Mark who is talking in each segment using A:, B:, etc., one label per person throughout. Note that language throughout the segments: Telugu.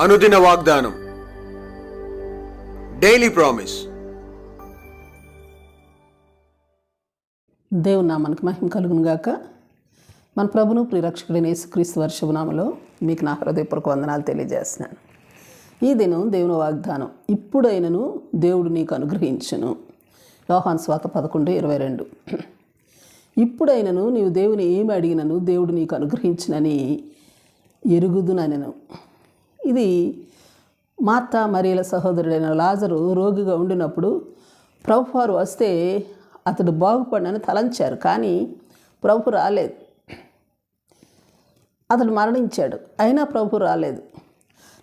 A: అనుదిన వాగ్దానం. డైలీ ప్రామిస్
B: దేవుని నామానికి మహిమ కలుగును గాక. మన ప్రభును ప్రిరక్షకుడైన యేసుక్రీస్తు వర్షభనామలో మీకు నా హృదయపూర్వక వందనాలు తెలియజేస్తున్నాను. ఈ దినం దేవుని వాగ్దానం ఇప్పుడైనను దేవుడు నీకు అనుగ్రహించును. యోహాన్ స్వాత పదకొండు ఇరవై రెండు. ఇప్పుడైనను నీవు దేవుని ఏమి అడిగినను దేవుడు నీకు అనుగ్రహించినని ఎరుగుదునను ఇది మార్త మరియల సహోదరుడైన లాజరు రోగిగా ఉండినప్పుడు ప్రభువారు వస్తే అతడు బాగుపడని తలంచారు కానీ ప్రభు రాలేదు. అతడు మరణించాడు. అయినా ప్రభు రాలేదు.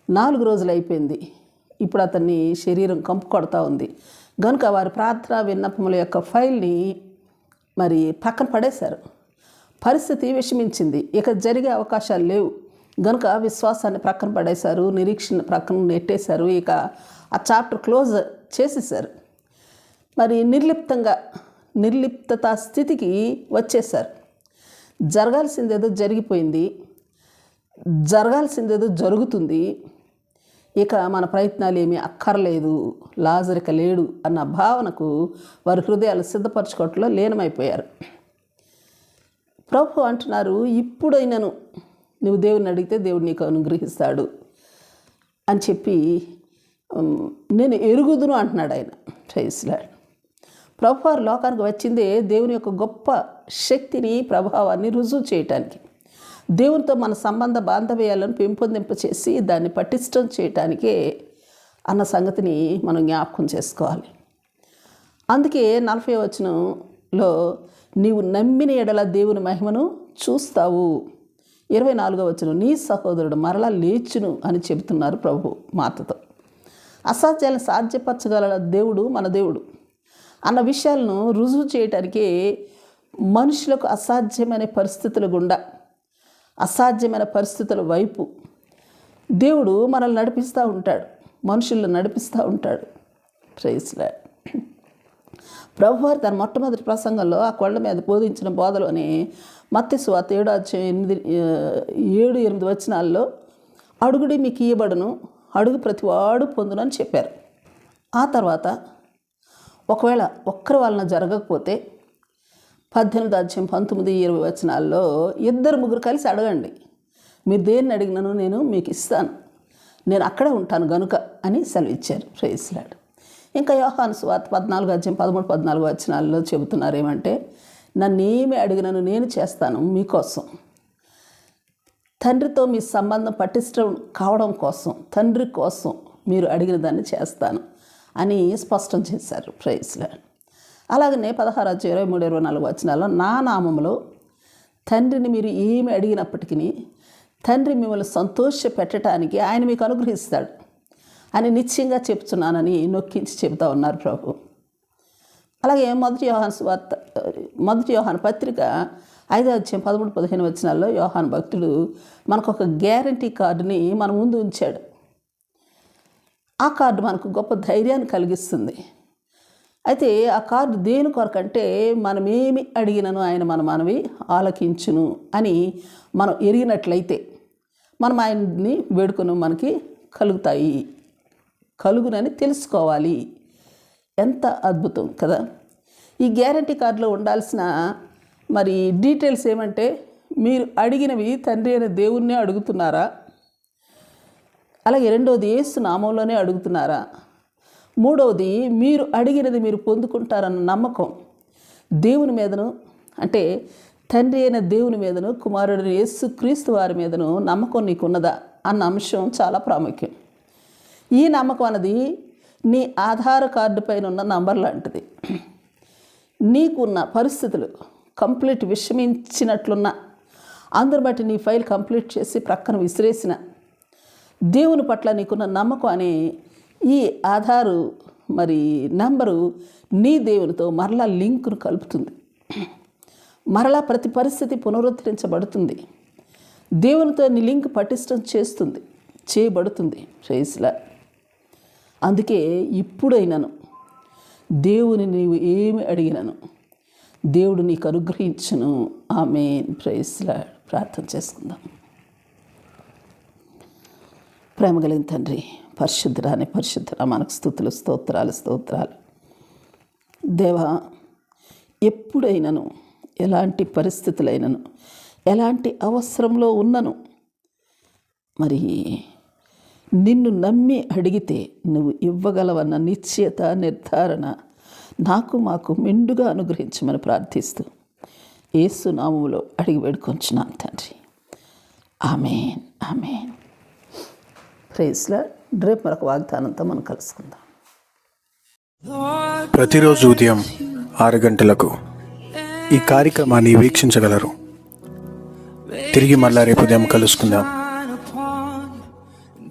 B: నాలుగు రోజులు అయిపోయింది. ఇప్పుడు అతన్ని శరీరం కంపు కొడతా ఉంది. కనుక వారి ప్రార్థన విన్నపముల యొక్క ఫైల్ని మరి పక్కన పడేశారు. పరిస్థితి విషమించింది. ఇక జరిగే అవకాశాలు లేవు. గనుక విశ్వాసాన్ని ప్రక్కన పడేశారు నిరీక్షణ ప్రక్కన నెట్టేశారు ఇక ఆ చాప్టర్ క్లోజ్ చేసేసారు మరి నిర్లిప్తంగా నిర్లిప్తత స్థితికి వచ్చేసారు జరగాల్సిందేదో జరిగిపోయింది జరగాల్సిందేదో జరుగుతుంది ఇక మన ప్రయత్నాలు ఏమీ అక్కర్లేదు లాజరిక లేడు అన్న భావనకు వారి హృదయాలు సిద్ధపరచుకోవట్లో లీనమైపోయారు. ప్రభు అంటున్నారు ఇప్పుడైనను నువ్వు దేవుడిని అడిగితే దేవుడు నీకు అనుగ్రహిస్తాడు అని చెప్పి నేను ఎరుగుదును అంటున్నాడు ఆయన. ప్రైస్లాడ్ ప్రభువారు లోకానికి వచ్చిందే దేవుని యొక్క గొప్ప శక్తిని ప్రభావాన్ని రుజువు చేయటానికి. దేవునితో మన సంబంధ బాంధవ్యాలను పెంపొందింప చేసి దాన్ని పటిష్టం చేయటానికే అన్న సంగతిని మనం జ్ఞాపకం చేసుకోవాలి. అందుకే నలభై వచనంలో నీవు నమ్మిన ఎడల దేవుని మహిమను చూస్తావు. ఇరవై నాలుగో వచ్చిన నీ సహోదరుడు మరలా లేచును అని చెబుతున్నారు ప్రభు మాతతో. అసాధ్యాలను సాధ్యపరచగల దేవుడు మన దేవుడు. అన్న విషయాలను రుజువు చేయటానికి మనుషులకు అసాధ్యమైన పరిస్థితుల గుండా అసాధ్యమైన పరిస్థితుల వైపు దేవుడు మనల్ని నడిపిస్తూ ఉంటాడు మనుషులను నడిపిస్తూ ఉంటాడు. ప్రైస్లా ప్రభువారు తన మొట్టమొదటి ప్రసంగంలో ఆ కొండ మీద బోధించిన బోధలోనే మత్తి స్వాత ఏడు అధ్యాయం ఎనిమిది ఏడు ఎనిమిది వచనాల్లో అడుగుడి మీకు ఇయ్యబడను అడుగు ప్రతివాడు పొందునని చెప్పారు. ఆ తర్వాత ఒకవేళ ఒక్కరి వలన జరగకపోతే పద్దెనిమిది అధ్యాయం పంతొమ్మిది ఇరవై వచనాల్లో ఇద్దరు ముగ్గురు కలిసి అడగండి. మీరు దేన్ని అడిగినను నేను మీకు ఇస్తాను. నేను అక్కడే ఉంటాను గనుక అని సెలవిచ్చారు. ప్రేయస్లాడు ఇంకా యోహాను స్వాత పద్నాలుగు అధ్యాయం పదమూడు పద్నాలుగు వచనాల్లో చెబుతున్నారు ఏమంటే నన్ను ఏమి అడిగినను నేను చేస్తాను మీకోసం. తండ్రితో మీ సంబంధం పటిష్టం కావడం కోసం తండ్రి కోసం మీరు అడిగిన దాన్ని చేస్తాను అని స్పష్టం చేశారు. ప్రైస్లో అలాగనే పదహారు అధ్యాయం ఇరవై మూడు ఇరవై నాలుగు వచనాల్లో నా నామంలో తండ్రిని మీరు ఏమి అడిగినప్పటికీ తండ్రి మిమ్మల్ని సంతోష పెట్టడానికి ఆయన మీకు అనుగ్రహిస్తాడు అని నిశ్చయంగా చెప్తున్నానని నొక్కించి చెబుతా ఉన్నారు ప్రభు. అలాగే మొదటి యోహాన్ వార్త మొదటి యోహాన్ పత్రిక ఐదో వచ్చే పదమూడు పదిహేను వచనాల్లో యోహాన్ భక్తుడు మనకు ఒక గ్యారంటీ కార్డుని మన ముందు ఉంచాడు. ఆ కార్డు మనకు గొప్ప ధైర్యాన్ని కలిగిస్తుంది. అయితే ఆ కార్డు దేని కొరకంటే మనమేమి అడిగినను ఆయన మన మనవి ఆలకించును అని మనం ఎరిగినట్లయితే మనం ఆయన్ని వేడుకొని మనకి కలుగుతాయి కలుగునని తెలుసుకోవాలి. ఎంత అద్భుతం కదా. ఈ గ్యారంటీ కార్డులో ఉండాల్సిన మరి డీటెయిల్స్ ఏమంటే మీరు అడిగినవి తండ్రి అయిన దేవుణ్ణే అడుగుతున్నారా? అలాగే రెండవది ఏసు నామంలోనే అడుగుతున్నారా? మూడవది మీరు అడిగినది మీరు పొందుకుంటారన్న నమ్మకం దేవుని మీదను అంటే తండ్రి అయిన దేవుని మీదను కుమారుడు యేసు క్రీస్తు వారి మీదను నమ్మకం నీకున్నదా? అన్న అంశం చాలా ప్రాముఖ్యం. ఈ నమ్మకం అన్నది నీ ఆధార్ కార్డు పైన ఉన్న నంబర్ లాంటిది. నీకున్న పరిస్థితులు కంప్లీట్ విషమించినట్లున్న అందరు బట్టి నీ ఫైల్ కంప్లీట్ చేసి ప్రక్కన విసిరేసిన దేవుని పట్ల నీకున్న నమ్మకం అనే ఈ ఆధారు మరి నంబరు నీ దేవునితో మరలా లింకును కలుపుతుంది. మరలా ప్రతి పరిస్థితి పునరుద్ధరించబడుతుంది. దేవునితో నీ లింక్ పటిష్టం చేస్తుంది చేయబడుతుంది. చేసిలా అందుకే ఇప్పుడైనాను. దేవుని నీవు ఏమి అడిగినను? దేవుడు నీకు అనుగ్రహించను. ఆమె ప్రైస్లా ప్రార్థన చేసుకుందాం. ప్రేమ కలిగిన తండ్రి పరిశుద్ధరాని పరిశుద్ధ మనకు స్థుతులు స్తోత్రాలు స్తోత్రాలు. దేవా ఎప్పుడైనాను ఎలాంటి పరిస్థితులైనను ఎలాంటి అవసరంలో ఉన్నను మరి నిన్ను నమ్మి అడిగితే నువ్వు ఇవ్వగలవన్న నిశ్చయత నిర్ధారణ నాకు మాకు మెండుగా అనుగ్రహించమని ప్రార్థిస్తూ ఏసునామంలో నామములో అడిగి వేడుకొంచున్నాను తండ్రి. ఆమెన్. ఆమెన్. ప్రేస్లా రేపు మరొక వాగ్దానంతో మనం కలుసుకుందాం.
A: ప్రతిరోజు ఉదయం ఆరు గంటలకు ఈ కార్యక్రమాన్ని వీక్షించగలరు. తిరిగి మళ్ళా రేపు ఉదయం కలుసుకుందాం.